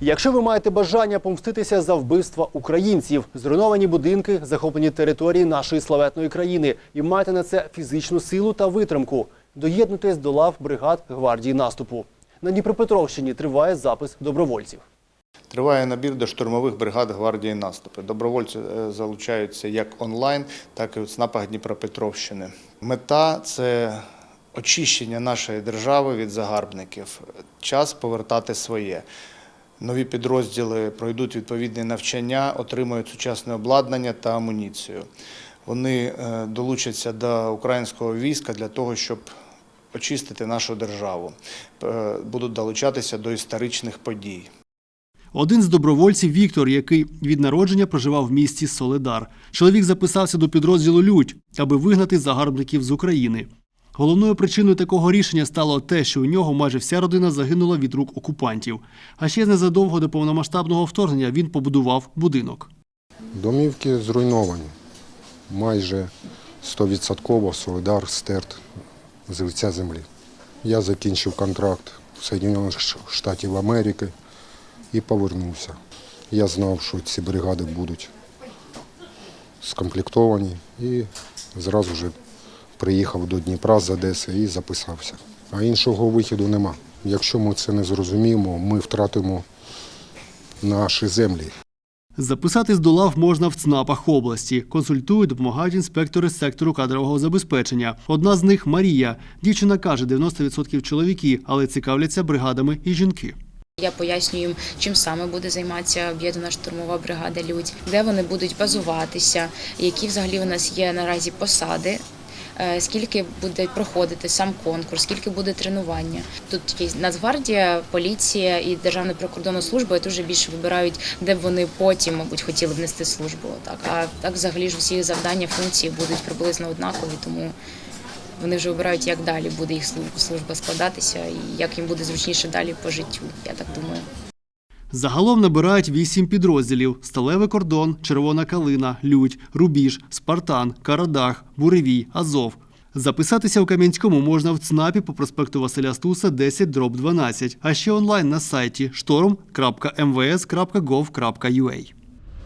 Якщо ви маєте бажання помститися за вбивства українців, зруйновані будинки, захоплені території нашої славетної країни, і маєте на це фізичну силу та витримку, доєднуйтесь до лав бригад гвардії наступу. На Дніпропетровщині триває запис добровольців. Триває набір до штурмових бригад гвардії наступу. Добровольці е, залучаються як онлайн, так і у ЦНАПах Дніпропетровщини. Мета це очищення нашої держави від загарбників. Час повертати своє. Нові підрозділи пройдуть відповідні навчання, отримають сучасне обладнання та амуніцію. Вони е, долучаться до українського війська для того, щоб очистити нашу державу. Е, Будуть долучатися до історичних подій. Один з добровольців Віктор, який від народження проживав в місті Соледар. Чоловік записався до підрозділу Людь, аби вигнати загарбників з України. Головною причиною такого рішення стало те, що у нього майже вся родина загинула від рук окупантів. А ще незадовго до повномасштабного вторгнення він побудував будинок. Домівки зруйновані. Майже 100% Солидар стерт з лиця землі. Я закінчив контракт в Соєдинених Штатів Америки і повернувся. Я знав, що ці бригади будуть скомплектовані і зразу ж приїхав до Дніпра з Одеси і записався. А іншого вихіду нема. Якщо ми це не зрозуміємо, ми втратимо наші землі. Записатись до лав можна в ЦНАПах області. Консультують, допомагають інспектори з сектору кадрового забезпечення. Одна з них Марія. Дівчина каже, 90% чоловіки, але цікавляться бригадами і жінки. Я пояснюю їм, чим саме буде займатися об'єднана штурмова бригада Людь, де вони будуть базуватися, які взагалі у нас є наразі посади. Е, Скільки буде проходити сам конкурс, скільки буде тренування? Тут є Нацгвардія, поліція і Державна прикордонна служба і дуже більше вибирають, де б вони потім, мабуть, хотіли б нести службу. Так а так, взагалі ж усі завдання, функції будуть приблизно однакові, тому вони вже вибирають, як далі буде їх служба складатися і як їм буде зручніше далі по життю. Я так думаю. Загалом набирають вісім підрозділів: Сталевий кордон, Червона калина, Людь, Рубіж, Спартан, Карадах, Буревій, Азов. Записатися у Кам'янському можна в ЦНАПі по проспекту Василя Стуса 10 12, а ще онлайн на сайті shtorm.mvs.gov.ua.